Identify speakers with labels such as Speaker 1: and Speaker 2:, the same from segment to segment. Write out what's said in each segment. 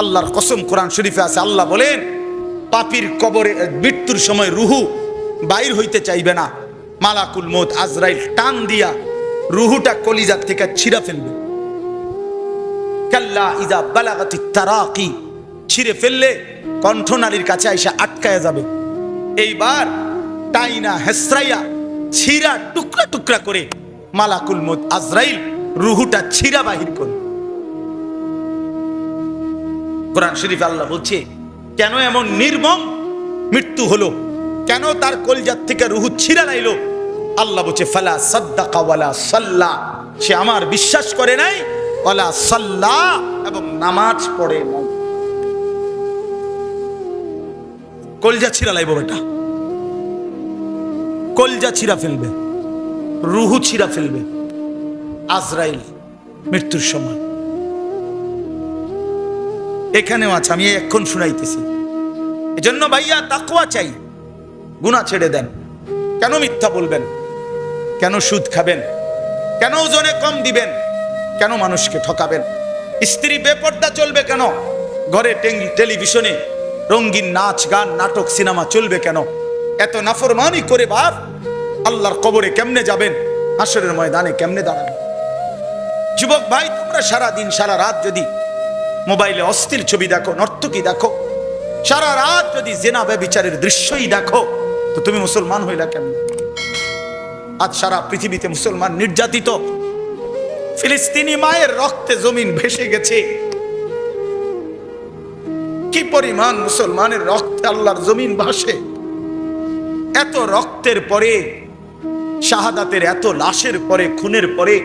Speaker 1: আল্লাহর কসম কোরআন শরীফে আছে, আল্লাহ বলেন, পাপির কবরে মৃত্যুর সময় রুহু বাইর হইতে চাইবে না। মালাকুল মত আজরাইল টান দিয়া রুহুটা কলিজার থেকে ছিঁড়া ফেলবে। কাল্লা ইদা বালাগাতি তারাকি, ছিঁড়ে ফেললে কণ্ঠনালীর কাছে আইসা আটকায়া যাবে। এইবার টাইনা হেসরাইয়া ছিঁড়া টুকরা টুকরা করে মালাকুল মত আজরাইল রুহুটা ছিঁড়া বাহির করে কোরআন শরীফ আল্লাহ বলছে, কেন এমন নির্মম মৃত্যু হলো? কেন তার কলজার থেকে রুহু ছিঁড়া লাইলো আল্লাহ বলছে, ফালা সাদ্দাকা ওয়ালা সাল্লা। সে আমার বিশ্বাস করে নাই, ওয়ালা সাল্লা, এবং নামাজ পড়ে নাই। কলজা ছিঁড়া লাইব বেটা। কলজা ছিঁড়া ফেলবে, রুহু ছিঁড়া ফেলবে। আজরাইল মৃত্যুর সময়। এখানেও আছে, আমি এখন শুনাইতেছি। এজন্য ভাইয়া তাকুয়া চাই গুণা ছেড়ে দেন। কেন মিথ্যা বলবেন? কেন সুদ খাবেন? কেন ওজনে কম দিবেন? কেন মানুষকে ঠকাবেন? স্ত্রী বেপর্দা চলবে কেন? ঘরে টেলিভিশনে রঙ্গিন নাচ, গান, নাটক, সিনেমা চলবে কেন? এত নাফরমানি করে বাপ, আল্লাহর কবরে কেমনে যাবেন? হাসরের ময়দানে কেমনে দাঁড়াবেন? যুবক ভাই, তোমরা সারা দিন সারা রাত যদি মোবাইলে অস্থির ছবি দেখো, নর্তকী দেখো। সারা রাত যদি জেনা ব্যবিচারের দৃশ্যই দেখো, তো তুমি মুসলমান হইলা কেমন? আজ সারা পৃথিবীতে মুসলমান নির্যাতিত। ফিলিস্তিনি মায়ের রক্তে জমিন ভেসে গেছে। কি পরিমাণ মুসলমানের রক্তে আল্লাহর জমিন ভাসে? এত রক্তের পরে, শাহাদাতের এত লাশের পরে, খুনের পরে,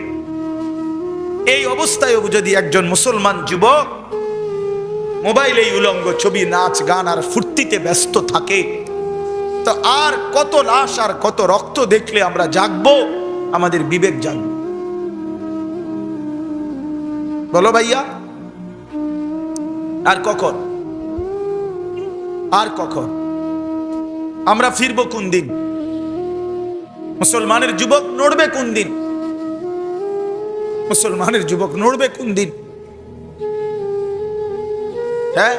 Speaker 1: এই অবস্থায় যদি একজন মুসলমান যুবক মোবাইলে উলঙ্গ ছবি, নাচ, গান আর ফুর্তিতে ব্যস্ত থাকে। তো আর কত লাশ আর কত রক্ত দেখলে আমরা জাগবো? আমাদের বিবেক জাগবে। বলো ভাইয়া, আর কখন? আর কখন? আমরা ফিরবো কোন দিন? মুসলমানের যুবক নড়বে কোন দিন? মুসলমানের যুবক নড়বে কোন দিন? হ্যাঁ?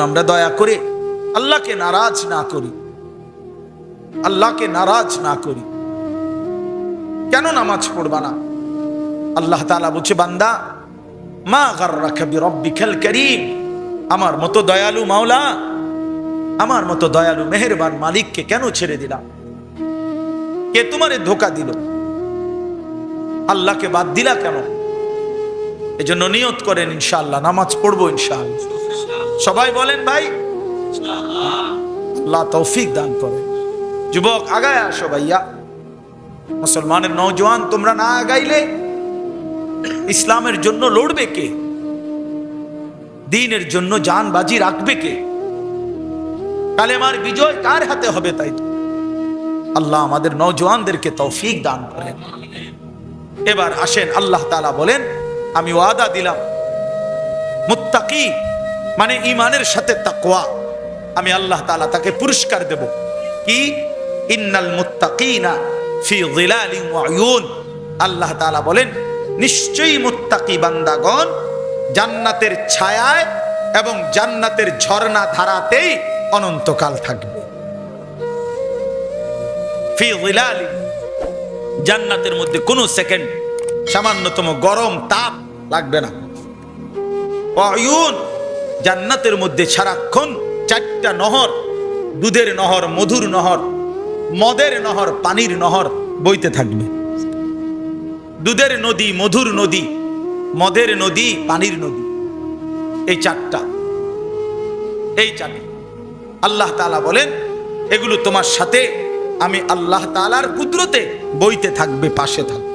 Speaker 1: আমরা দয়া করে আল্লাহকে নারাজ না করি। আল্লাহকে নারাজ না করি। কেন নামাজ পড়বা না? আল্লাহ তাআলা বলছে, বান্দা, মা করিম, আমার মতো দয়ালু মাওলা, আমার মতো দয়ালু মেহেরবান মালিককে কেন ছেড়ে দিলাম কে তোমারে ধোকা দিল? আল্লাহকে বাদ দিলা কেন? এজন্য নিয়ত করেন ইনশাআল্লাহ, নামাজ পড়ব ইনশাআল্লাহ। সবাই বলেন, ভাই, আল্লাহ তৌফিক দান করে। যুবক, আগায় আসো ভাইয়া। মুসলমানের নওজোয়ান, তোমরা না আগাইলে ইসলামের জন্য লড়বে কে? দিনের জন্য জান বাজি রাখবে কে? কালেমার বিজয় কার হাতে হবে তাই আল্লাহ আমাদের নওজোয়ানদেরকে তৌফিক দান করেন। এবার আসেন, আল্লাহ তাআলা বলেন আমি ওয়াদা দিলাম। মুত্তাকি মানে ইমানের সাথে তাকওয়া। আমি আল্লাহ তাআলা তাকে পুরস্কার দেব। কি? ইন্নাল মুত্তাকিনা ফি যিলালিন ওয়া উয়ুন। আল্লাহ তাআলা বলেন, নিশ্চয়ই মুত্তাকি বান্দাগণ জান্নাতের ছায়ায় এবং জান্নাতের ঝর্ণা ধারাতেই অনন্তকাল থাকবে। ফি যিলালিন, জান্নাতের মধ্যে কোনো সেকেন্ড সামান্যতম গরম তাপ লাগবে না। অয়ুন জান্নাতের মধ্যে সারাক্ষণ চারটা নহর, দুধের নহর, মধুর নহর, মদের নহর, পানির নহর বইতে থাকবে। দুধের নদী, মধুর নদী, মদের নদী, পানির নদী, এই চারটা এই চারটা। আল্লাহ তালা বলেন, এগুলো তোমার সাথে আমি আল্লাহ তালার কুদরতে বইতে থাকবে, পাশে থাকবে।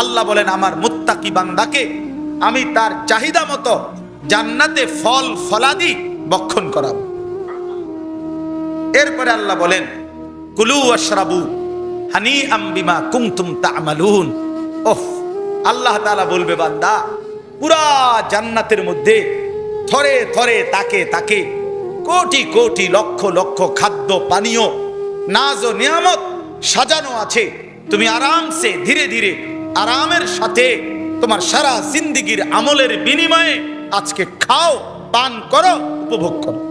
Speaker 1: আল্লাহ বলেন, আমার মুত্তাকি বান্দাকে আমি তার চাহিদা মতো জান্নাতে ফল ফলাদি বক্ষণ করাবো। এরপরে আল্লাহ বলেন, কুলু আশরাবু হানি আম্বিমা কুমতুম তামালুন। ওহ, আল্লাহ তাআলা বলবে, বান্দা, পুরা জান্নাতের মধ্যে থরে থরে তাকে তাকে কোটি কোটি লক্ষ লক্ষ খাদ্য পানীয়, নাজ ও সাজানো আছে। তুমি আরামসে, ধীরে ধীরে আরামের সাথে তোমার সারা জিন্দিগির আমলের বিনিময়ে আজকে খাও, পান করো, উপভোগ করো।